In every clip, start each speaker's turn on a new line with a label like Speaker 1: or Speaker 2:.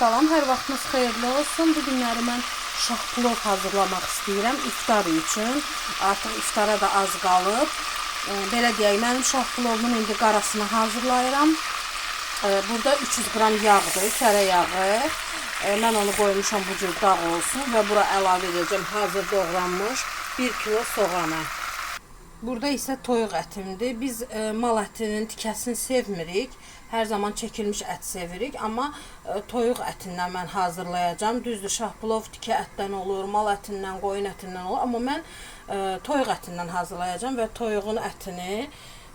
Speaker 1: salam, hər vaxtınız xeyirli olsun. Bu günləri mən şah plov hazırlamaq istəyirəm iftar üçün. Artıq iftara da az qalıb. E, belə deyək, mənim şah plovumun indi qarasını hazırlayıram. Burada 300 qram yağdır, tərəyağı. E, mən onu qoymuşam bu cür dağ olsun və bura əlavə edəcəm hazır doğranmış 1 kilo soğanı. Burada isə toyuq ətimdir. Biz e, mal ətinin tikəsini sevmirik. Hər zaman çəkilmiş ət sevirik, amma e, toyuq ətindən mən hazırlayacağam. Düzdür, şah plov tikə ətdən olur, mal ətindən, qoyun ətindən olur, amma mən e, toyuq ətindən hazırlayacağam və toyuğun ətini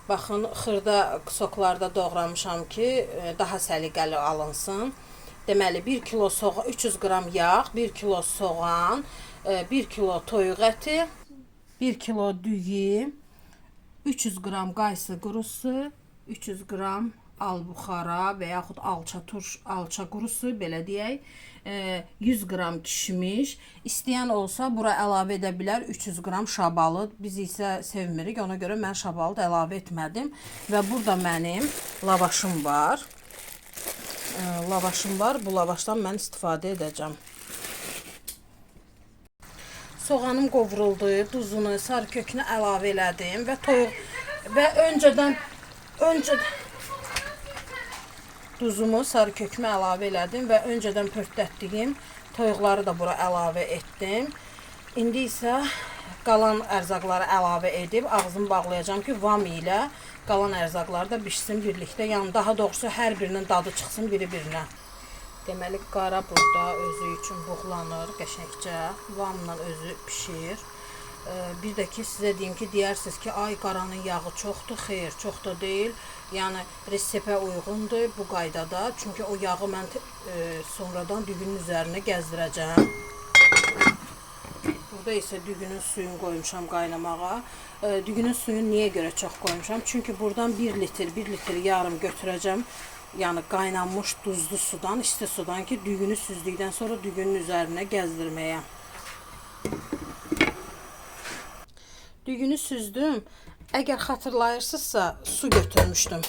Speaker 1: baxın xırda soklarda doğramışam ki, e, daha səliqəli alınsın. Deməli 1 kilo soğan, 300 qram yağ, 1 kilo soğan, e, 1 kilo toyuq əti, 1 kilo düyü, 300 qram qaysı qurusu, 300 qram al buxara və yaxud alça turş, alça qurusu belə deyək, e, 100 qram kişmiş. İstəyən olsa bura əlavə edə bilər 300 qram şabalı. Biz isə sevmirik, ona görə mən şabalı da əlavə etmədim və burada mənim lavaşım var. E, lavaşım var. Bu lavaşdan mən istifadə edəcəm. Soğanım qovruldu, duzunu, sarı kökünü əlavə elədim və toyuq və öncədən öncə duzumu, sarı kökümü əlavə elədim və öncədən pörtdətdiyim toyuqları da bura əlavə etdim. İndi isə qalan ərzaqları əlavə edib ağzımı bağlayacağam ki, vam ilə qalan ərzaqlar da bişsin birlikdə. Yəni daha doğrusu hər birinin dadı çıxsın biri-birinə. Deməli qara burada özü üçün buğlanır qəşəngcə. Vamla özü bişir. Ee, Bir də ki sizə deyim ki, deyirsiniz ki, ay qaranın yağı çoxdur. Xeyr, çox da deyil. Yəni reseptə uyğundur bu qaydada. Çünki o yağı mən e, sonradan düyünün üzərinə gəzdirəcəm. Burada isə düyünün suyunu qoymuşam qaynamağa. E, düyünün suyunu niyə görə çox qoymuşam? Çünki buradan 1 litr, 1 litr yarım götürəcəm. Yəni qaynanmış duzlu sudan, isti sudan ki, düyünü süzdükdən sonra düyünün üzərinə gəzdirməyə. Düyünü süzdüm. Əgər xatırlayırsınızsa, su götürmüşdüm.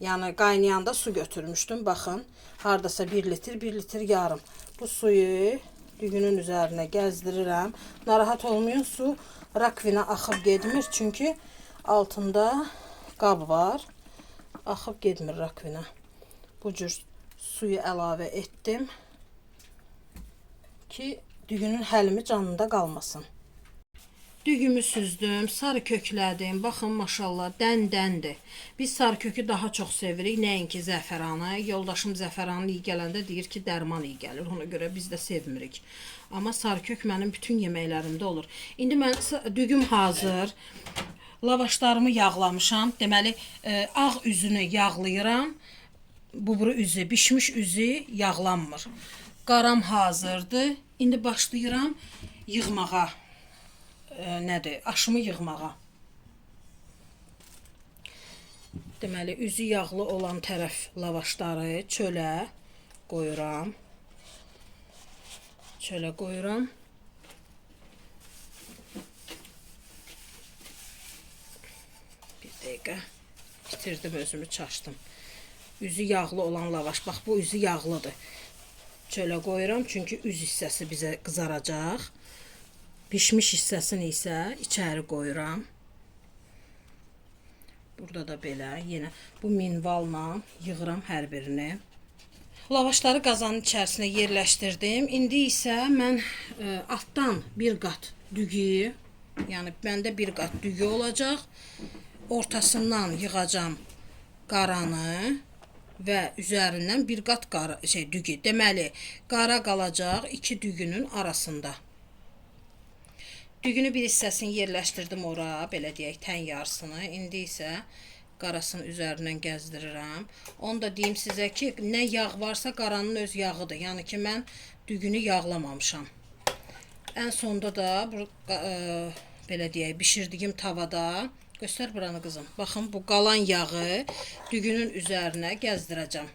Speaker 1: Yəni qaynayanda su götürmüşdüm. Baxın, hardasa 1 litr, 1 litr yarım. Bu suyu düyünün üzərinə gəzdirirəm. Narahat olmayın, su rakvinə axıb getmir, çünki altında qab var. Axıb getmir rakvinə. Bu cür suyu əlavə etdim ki, düyünün həlimi canında qalmasın. Düyümü süzdüm, sarı köklədim. Baxın maşallah dən-dəndir. Biz sarı kökü daha çox sevirik, nəinki zəfəranı. Yoldaşım zəfəranı iyi gələndə deyir ki, dərman iyi gəlir. Ona görə biz də sevmirik. Amma sarı kök mənim bütün yeməklərimdə olur. İndi mən düyüm hazır. Lavaşlarımı yağlamışam. Deməli, e, ağ üzünü yağlayıram. Buburu üzü, bişmiş üzü yağlanmır. Qaram hazırdır. İndi başlayıram yığmağa e, nədir? Aşımı yığmağa. Deməli, üzü yağlı olan tərəf lavaşları çölə qoyuram. Çölə qoyuram. Bir dəqiqə. Bitirdim özümü çaşdım. Üzü yağlı olan lavaş. Bax bu üzü yağlıdır. Çölə qoyuram çünki üz hissəsi bizə qızaracaq. Pişmiş hissəsini isə içəri qoyuram. Burada da belə yenə bu minvalla yığıram hər birini. Lavaşları qazanın içərisinə yerləşdirdim. İndi isə mən e, altdan bir qat düyü, yəni məndə bir qat düyü olacaq. Ortasından yığacam qaranı və üzərindən bir qat qara şey düyü. Deməli, qara qalacaq iki düyünün arasında. Düyünü bir hissəsini yerləşdirdim ora, belə deyək, tən yarısını. İndi isə qarasının üzərindən gəzdirirəm. Onu da deyim sizə ki, nə yağ varsa qaranın öz yağıdır. Yəni ki, mən düyünü yağlamamışam. Ən sonda da bu e, belə deyək, bişirdiyim tavada göstər buranı qızım. Baxın, bu qalan yağı düyünün üzərinə gəzdirəcəm.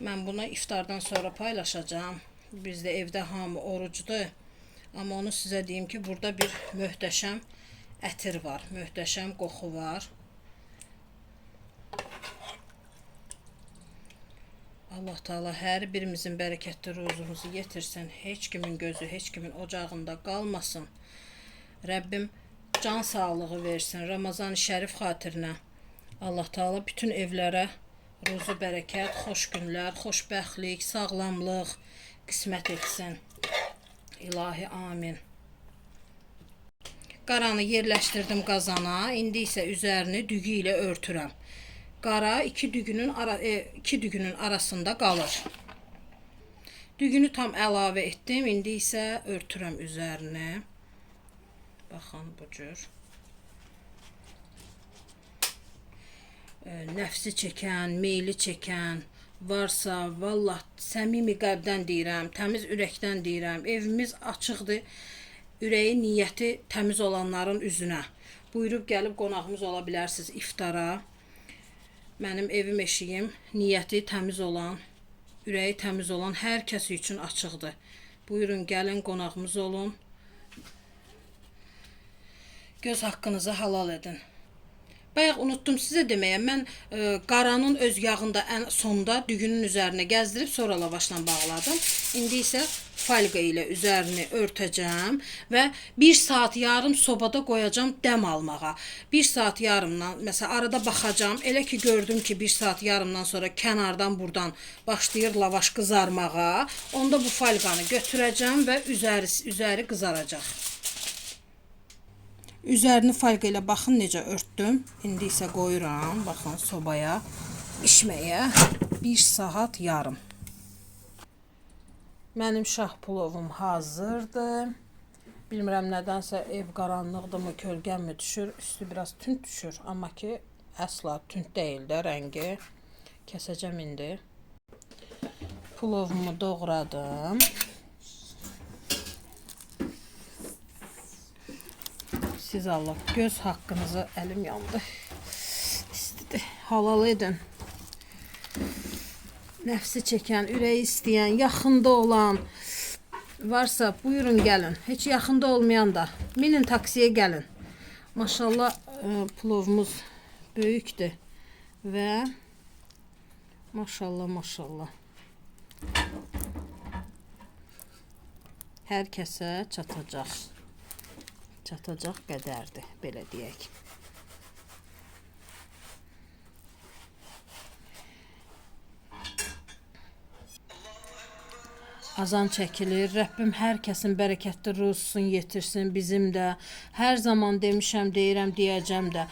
Speaker 1: Mən bunu iftardan sonra paylaşacağam. Bizdə evdə hamı orucdur. Amma onu sizə deyim ki, burada bir möhtəşəm ətir var, möhtəşəm qoxu var. Allah Taala hər birimizin bərəkətli ruzumuzu yetirsin. Heç kimin gözü, heç kimin ocağında qalmasın. Rəbbim can sağlığı versin Ramazan şərif xatirinə. Allah Taala bütün evlərə ruzu bərəkət, xoş günlər, xoşbəxtlik, sağlamlıq qismət etsin. İlahi amin. Qaranı yerləşdirdim qazana. İndi isə üzərini düyü ilə örtürəm. Qara iki düyünün ara e, iki düyünün arasında qalır. Düyünü tam əlavə etdim. İndi isə örtürəm üzərini. Baxın bu cür. E, nəfsi çəkən, meyli çəkən varsa, vallah səmimi qəlbdən deyirəm, təmiz ürəkdən deyirəm. Evimiz açıqdır. Ürəyi, niyyəti təmiz olanların üzünə. Buyurub gəlib qonağımız ola bilərsiniz iftara. Mənim evim eşiyim niyyəti təmiz olan, ürəyi təmiz olan hər kəs üçün açıqdır. Buyurun gəlin qonağımız olun. Göz haqqınızı halal edin. Bayaq unutdum sizə deməyə. Mən e, qaranın öz yağında ən sonda düyünün üzərinə gəzdirib sonra lavaşla bağladım. İndi isə falqa ilə üzərini örtəcəm və 1 saat yarım sobada qoyacam dəm almağa. 1 saat yarımdan məsələn arada baxacam. Elə ki gördüm ki 1 saat yarımdan sonra kənardan burdan başlayır lavaş qızarmağa. Onda bu falqanı götürəcəm və üzəri üzəri qızaracaq. Üzərini falqa ilə baxın necə örtdüm. İndi isə qoyuram, baxın sobaya bişməyə 1 saat yarım. Mənim şah plovum hazırdır. Bilmirəm nədənsə ev qaranlıqdırmı, kölgəmi düşür, üstü biraz tünd düşür, amma ki əsla tünd deyil də rəngi. Kəsəcəm indi. Plovumu doğradım. Siz Allah göz hakkınızı elim yandı. İstedi. Halal edin. Nəfsi çəkən, ürəyi istəyən, yaxında olan varsa buyurun gəlin. Heç yaxında olmayan da minin taksiyə gəlin. Maşallah e, plovumuz böyükdür və maşallah maşallah hər kəsə. Çatacaq qədərdir, belə deyək. Azan çəkilir. Rəbbim hər kəsin bərəkətli ruzusunu yetirsin bizim də. Hər zaman demişəm, deyirəm, deyəcəm də.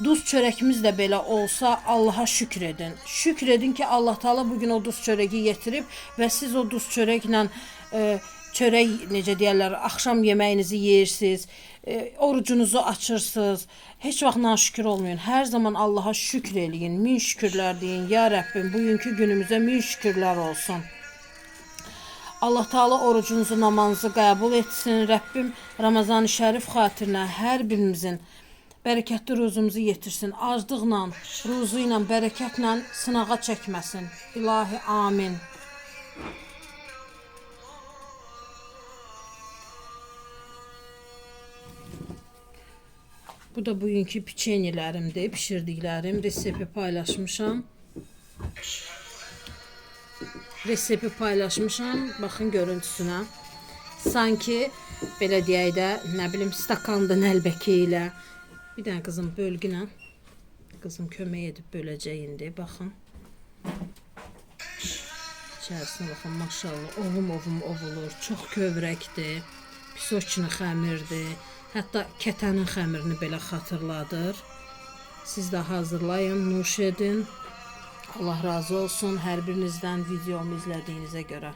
Speaker 1: Duz çörəkimiz də belə olsa Allaha şükür edin. Şükür edin ki Allah Taala bu gün o duz çörəyi yetirib və siz o duz çörəklə e, çörək necə deyirlər, axşam yeməyinizi yeyirsiniz, e, orucunuzu açırsınız. Heç vaxt naşükür olmayın. Hər zaman Allaha şükür eləyin. Min şükürlər deyin. Ya Rəbbim, bugünkü günümüzə min şükürlər olsun. Allah Taala orucunuzu, namazınızı qəbul etsin. Rəbbim Ramazan-ı Şərif xatirinə hər birimizin bərəkətli ruzumuzu yetirsin. Aclıqla, ruzu ilə, bərəkətlə sınağa çəkməsin. İlahi amin. Bu da bugünkü piçenyələrimdir, bişirdiklərim, resepti paylaşmışam. Resepti paylaşmışam. Baxın görüntüsünə. Sanki belə deyək də, nə bilim, stakanda nəlbəki ilə. Bir dənə qızım bölgünə. Qızım kömək edib böləcək indi. Baxın. İçərisinə baxın, maşallah, ovum ovum ovulur. Çox kövrəkdir. Pisoçni xəmirdir. Hətta kətənin xəmirini belə xatırladır. Siz də hazırlayın, nuş edin. Allah razı olsun hər birinizdən videomu izlədiyinizə görə.